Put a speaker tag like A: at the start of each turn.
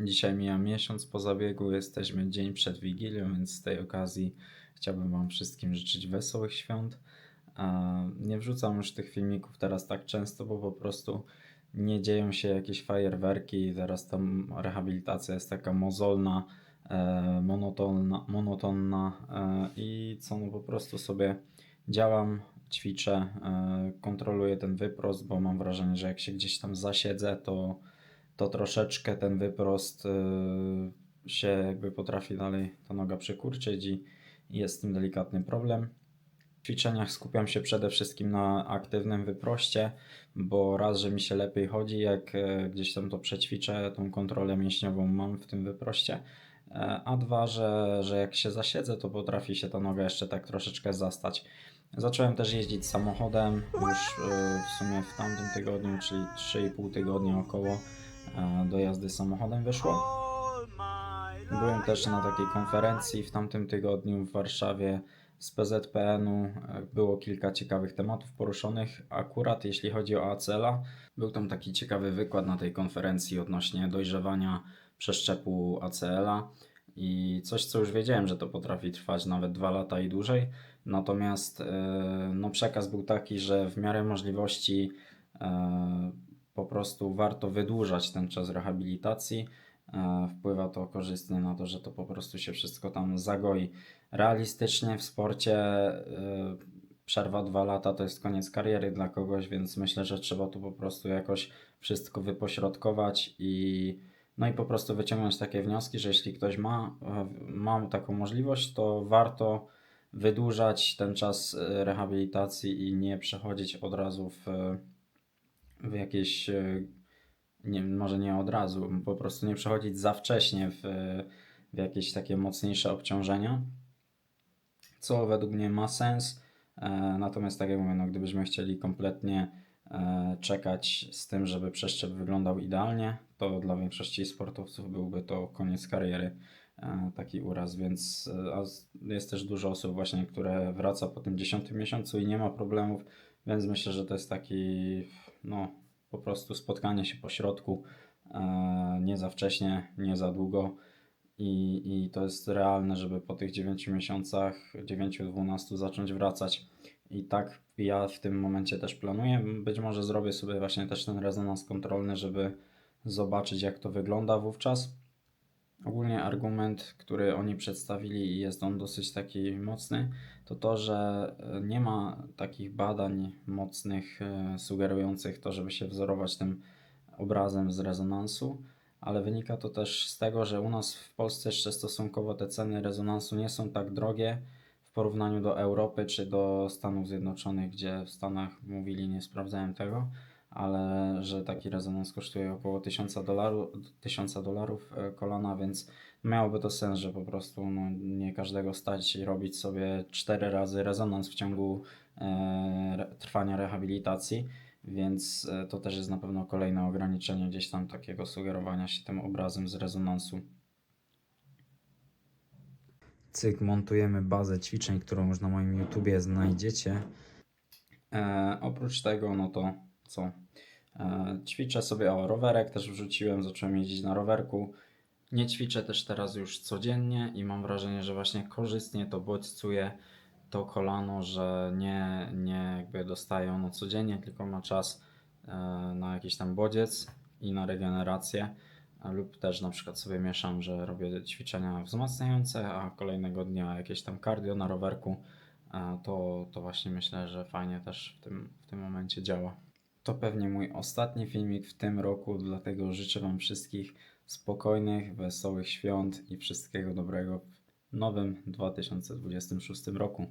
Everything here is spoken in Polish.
A: Dzisiaj mija miesiąc po zabiegu, jesteśmy dzień przed Wigilią, więc z tej okazji chciałbym Wam wszystkim życzyć wesołych świąt. Nie wrzucam już tych filmików teraz tak często, bo po prostu nie dzieją się jakieś fajerwerki. Teraz tam rehabilitacja jest taka mozolna, e, monotonna, monotonna e, i co no po prostu sobie działam, ćwiczę, e, kontroluję ten wyprost, bo mam wrażenie, że jak się gdzieś tam zasiedzę, to to troszeczkę ten wyprost y, się jakby potrafi dalej ta noga przykurczyć i jest z tym delikatny problem. W ćwiczeniach skupiam się przede wszystkim na aktywnym wyproście, bo raz, że mi się lepiej chodzi, jak e, gdzieś tam to przećwiczę, tą kontrolę mięśniową mam w tym wyproście, e, a dwa, że, że jak się zasiedzę, to potrafi się ta noga jeszcze tak troszeczkę zastać. Zacząłem też jeździć samochodem już e, w sumie w tamtym tygodniu, czyli 3,5 tygodnia około do jazdy samochodem wyszło. Byłem też na takiej konferencji w tamtym tygodniu w Warszawie z PZPN-u. Było kilka ciekawych tematów poruszonych. Akurat jeśli chodzi o ACL-a, był tam taki ciekawy wykład na tej konferencji odnośnie dojrzewania przeszczepu ACL-a i coś, co już wiedziałem, że to potrafi trwać nawet dwa lata i dłużej. Natomiast e, no, przekaz był taki, że w miarę możliwości e, po prostu warto wydłużać ten czas rehabilitacji. E, Wpływa to korzystnie na to, że to po prostu się wszystko tam zagoi. Realistycznie w sporcie e, przerwa dwa lata to jest koniec kariery dla kogoś, więc myślę, że trzeba tu po prostu jakoś wszystko wypośrodkować i no i po prostu wyciągnąć takie wnioski, że jeśli ktoś ma, e, ma taką możliwość, to warto wydłużać ten czas rehabilitacji i nie przechodzić od razu w, w jakieś e, nie, może nie od razu, po prostu nie przechodzić za wcześnie w, w jakieś takie mocniejsze obciążenia, co według mnie ma sens. E, Natomiast tak jak mówię, no, gdybyśmy chcieli kompletnie e, czekać z tym, żeby przeszczep wyglądał idealnie, to dla większości sportowców byłby to koniec kariery, e, taki uraz, więc e, jest też dużo osób właśnie, które wraca po tym 10 miesiącu i nie ma problemów, więc myślę, że to jest taki, no, po prostu spotkanie się po środku, e, nie za wcześnie, nie za długo. I, I to jest realne, żeby po tych 9 miesiącach, 9-12 zacząć wracać. I tak ja w tym momencie też planuję. Być może zrobię sobie właśnie też ten rezonans kontrolny, żeby zobaczyć, jak to wygląda wówczas. Ogólnie argument, który oni przedstawili i jest on dosyć taki mocny, to to, że e, nie ma takich badań mocnych e, sugerujących to, żeby się wzorować tym obrazem z rezonansu, ale wynika to też z tego, że u nas w Polsce jeszcze stosunkowo te ceny rezonansu nie są tak drogie w porównaniu do Europy czy do Stanów Zjednoczonych, gdzie w Stanach mówili, nie sprawdzałem tego, ale że taki rezonans kosztuje około 1000 dolarów, 1000 dolarów e, kolana, więc miałoby to sens, że po prostu no, nie każdego stać i robić sobie 4 razy rezonans w ciągu e, trwania rehabilitacji, więc e, to też jest na pewno kolejne ograniczenie gdzieś tam takiego sugerowania się tym obrazem z rezonansu. Cyk, montujemy bazę ćwiczeń, którą już na moim YouTubie znajdziecie. E, oprócz tego, no to co? E, ćwiczę sobie, o rowerek też wrzuciłem, zacząłem jeździć na rowerku. Nie ćwiczę też teraz już codziennie i mam wrażenie, że właśnie korzystnie to bodźcuje to kolano, że nie, nie jakby dostaje ono codziennie, tylko ma czas e, na jakiś tam bodziec i na regenerację. A Lub też na przykład sobie mieszam, że robię ćwiczenia wzmacniające, a kolejnego dnia jakieś tam cardio na rowerku. E, To, to właśnie myślę, że fajnie też w tym, w tym momencie działa. To pewnie mój ostatni filmik w tym roku, dlatego życzę Wam wszystkich spokojnych, wesołych świąt i wszystkiego dobrego w nowym 2026 roku.